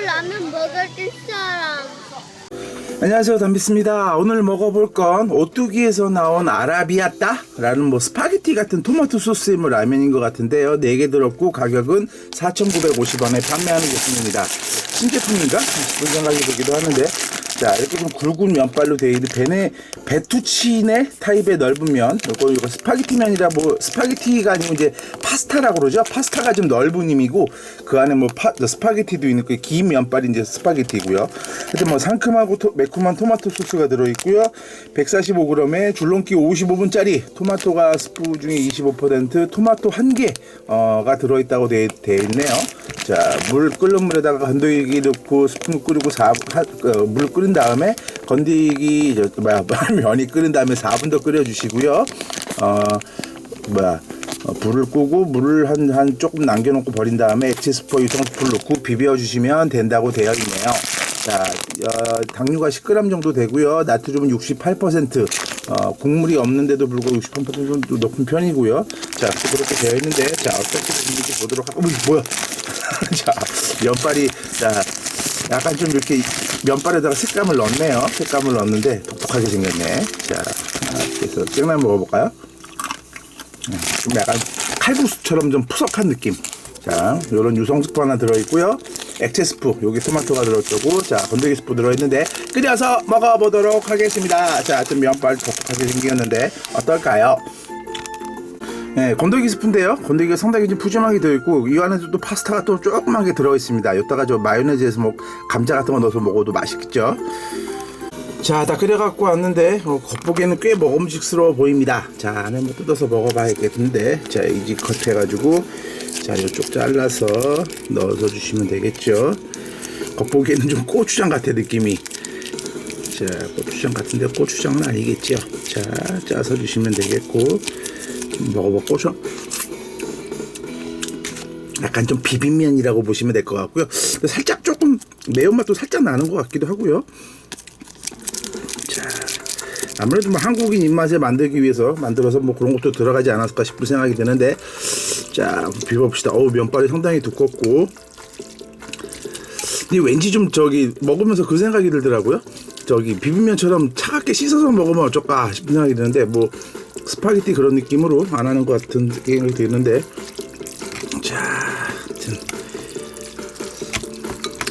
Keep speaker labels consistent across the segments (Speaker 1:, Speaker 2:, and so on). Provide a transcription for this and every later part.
Speaker 1: 라면 먹을 사람.
Speaker 2: 안녕하세요 담비스입니다. 오늘 먹어볼 건 오뚜기에서 나온 아라비아따 라는 뭐 스파게티 같은 토마토 소스의 뭐 라면인 것 같은데요. 4개 들었고 가격은 4,950원에 판매하는 제품입니다. 신제품인가? 싶은 생각이 들기도 하는데 자 이렇게 좀 굵은 면발로 되어 있는 베네 베투치네 타입의 넓은 면. 이거 이거 스파게티 면이라 뭐 스파게티가 아니고 이제 파스타라고 그러죠? 파스타가 좀 넓은 힘이고 그 안에 뭐 파, 스파게티도 있는 그긴 면발이 이제 스파게티고요. 하여튼 뭐 상큼하고 토, 매콤한 토마토 소스가 들어 있고요. 145g에 줄넘기 55분짜리 토마토가 스프 중에 25% 토마토 1개가 들어 있다고 돼, 돼 있네요. 자 물 끓는 물에다가 건더기 넣고 스푼 끓이고 4, 하, 어, 물 끓인 다음에 건더기 저 뭐야 면이 끓인 다음에 4분 더 끓여주시고요 어 뭐야 어, 불을 끄고 물을 한, 한 조금 남겨놓고 버린 다음에 스프 유통스프를 넣고 비벼주시면 된다고 되어 있네요. 자, 어, 당류가 10g 정도 되고요. 나트륨은 68%, 어, 국물이 없는데도 불구하고 68% 정도 높은 편이고요. 자, 그렇게 되어 있는데, 자, 어떻게 생긴지 보도록 하고, 뭐야? 자, 면발이, 자, 약간 좀 이렇게 면발에다가 색감을 넣네요. 색감을 넣었는데 독특하게 생겼네. 자, 그래서 쨍나 먹어볼까요? 좀 약간 칼국수처럼 좀 푸석한 느낌. 자, 요런 유성 스프 하나 들어있고요. 액체 스프, 여기 토마토가 들어있고, 자, 건더기 스프 들어있는데, 끓여서 먹어보도록 하겠습니다. 자, 좀 면발 독특하게 생겼는데, 어떨까요? 네, 건더기 스프인데요. 건더기가 상당히 좀 푸짐하게 들어있고, 이 안에도 또 파스타가 또 조그맣게 들어 있습니다. 여기다가 저 마요네즈에서 뭐, 감자 같은 거 넣어서 먹어도 맛있겠죠? 자, 다 끓여갖고 왔는데, 어, 겉보기에는 꽤 먹음직스러워 보입니다. 자, 안에 뭐 뜯어서 먹어봐야겠는데, 자, 이지 컷 해가지고, 자, 이쪽 잘라서 넣어서 주시면 되겠죠. 겉보기에는 좀 고추장 같아, 느낌이. 자, 고추장 같은데, 고추장은 아니겠죠. 자, 짜서 주시면 되겠고, 먹어봐, 고추장. 약간 좀 비빔면이라고 보시면 될 것 같고요. 살짝 조금 매운맛도 살짝 나는 것 같기도 하고요. 아무래도 뭐 한국인 입맛에 만들기 위해서 만들어서 뭐 그런 것도 들어가지 않았을까 싶은 생각이 드는데 자 비벼봅시다 어우 면발이 상당히 두껍고 근데 왠지 좀 저기 먹으면서 그 생각이 들더라고요 저기 비빔면처럼 차갑게 씻어서 먹으면 어쩔까 싶은 생각이 드는데 뭐 스파게티 그런 느낌으로 안 하는 것 같은 생각이 드는데 자 하여튼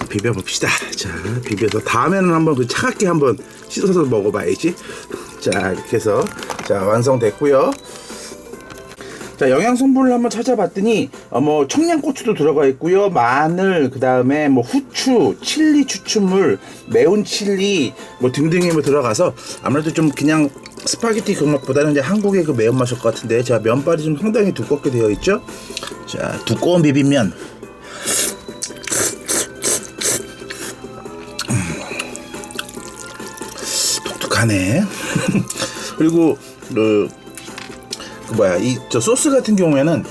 Speaker 2: 비벼 봅시다 자 비벼서 다음에는 한번 그 차갑게 한번 씻어서 먹어봐야지. 자 이렇게 해서 자 완성됐고요. 자 영양 성분을 한번 찾아봤더니 어, 뭐 청양고추도 들어가 있고요, 마늘 그 다음에 뭐 후추, 칠리 추출물, 매운 칠리 뭐 등등이 뭐 들어가서 아무래도 좀 그냥 스파게티 그 맛보다는 이제 한국의 그 매운맛일 것 같은데 자 면발이 좀 상당히 두껍게 되어 있죠. 자 두꺼운 비빔면 독특하네. 그리고 그, 그 뭐야 이 저 소스 같은 경우에는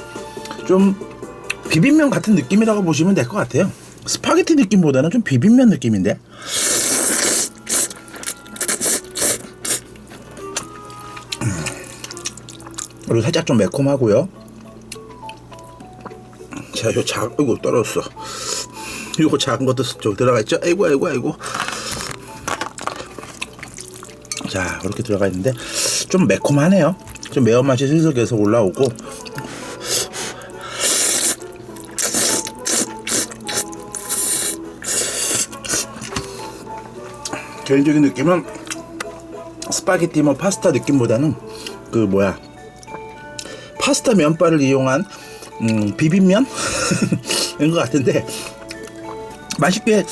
Speaker 2: 좀 비빔면 같은 느낌이라고 보시면 될 것 같아요. 스파게티 느낌보다는 좀 비빔면 느낌인데. 음. 그리고 살짝 좀 매콤하고요. 자, 요 작, 이거 떨어졌어. 이거 작은 것도 저기 들어가 있죠? 아이고, 아이고, 아이고. 자 이렇게 들어가 있는데 좀 매콤하네요 좀 매운맛이 슬슬 계속 올라오고. 개인적인 느낌은 스파게티 뭐 파스타 느낌보다는 그 뭐야 파스타 면발을 이용한 음, 비빔면? 이런 것 같은데. 맛있게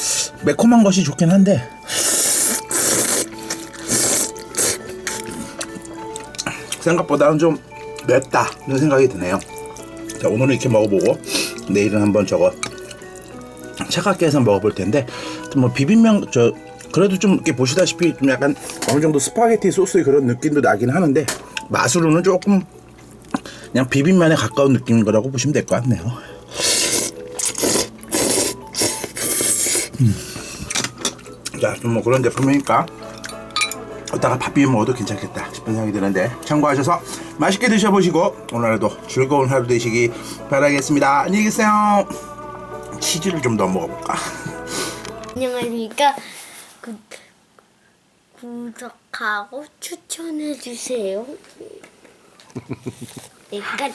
Speaker 2: 매콤한 것이 좋긴 한데 생각보다는 좀 맵다 이런 생각이 드네요. 자 오늘은 이렇게 먹어보고 내일은 한번 저거 차갑게 해서 먹어볼 텐데 뭐 비빔면 저 그래도 좀 이렇게 보시다시피 좀 약간 어느 정도 스파게티 소스의 그런 느낌도 나긴 하는데 맛으로는 조금 그냥 비빔면에 가까운 느낌인 거라고 보시면 될 것 같네요. 음. 자 좀 뭐 그런 제품이니까. 이따가 밥 비벼 먹어도 괜찮겠다 싶은 생각이 드는데 참고하셔서 맛있게 드셔보시고 오늘도 즐거운 하루 되시기 바라겠습니다. 안녕히 계세요. 치즈를 좀 더 먹어볼까?
Speaker 1: 안녕하십니까. 구, 구독하고 추천해주세요. 내가